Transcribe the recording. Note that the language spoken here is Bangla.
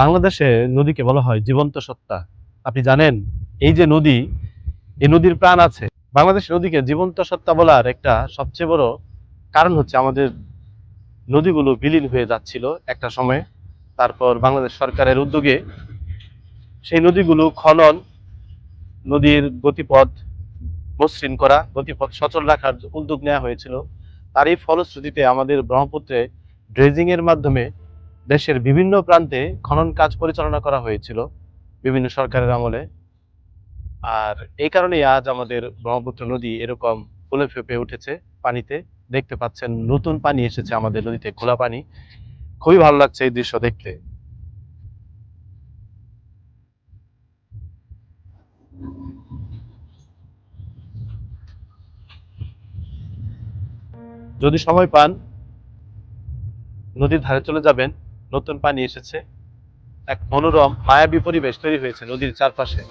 বাংলাদেশে নদীকে বলা হয় জীবন্ত সত্তা। আপনি জানেন, এই যে নদী এই নদীর প্রাণ আছে। বাংলাদেশ নদীকে জীবন্ত সত্তা বলার একটা সবচেয়ে বড় কারণ হচ্ছে আমাদের নদীগুলো বিলীন হয়ে যাচ্ছিল একটা সময়ে। তারপর বাংলাদেশ সরকারের উদ্যোগে সেই নদীগুলো খনন, নদীর গতিপথ মসৃণ করা, গতিপথ সচল রাখার উদ্যোগ নেওয়া হয়েছিল। তারই ফলশ্রুতিতে আমাদের ব্রহ্মপুত্রে ড্রেজিংয়ের মাধ্যমে দেশের বিভিন্ন প্রান্তে খনন কাজ পরিচালনা করা হয়েছিল বিভিন্ন সরকারের আমলে। আর এই কারণেই আজ আমাদের ব্রহ্মপুত্র নদী এরকম ফুলে ফেপে উঠেছে পানিতে। দেখতে পাচ্ছেন, নতুন পানি এসেছে আমাদের নদীতে খোলা পানি। খুবই ভালো লাগছে এই দৃশ্য দেখতে। যদি সময় পান, নদীর ধারে চলে যাবেন। নতুন পানি এসেছে। এক মনোরম মায়াবী পরিবেশ তৈরি হয়েছে নদীর চারপাশে।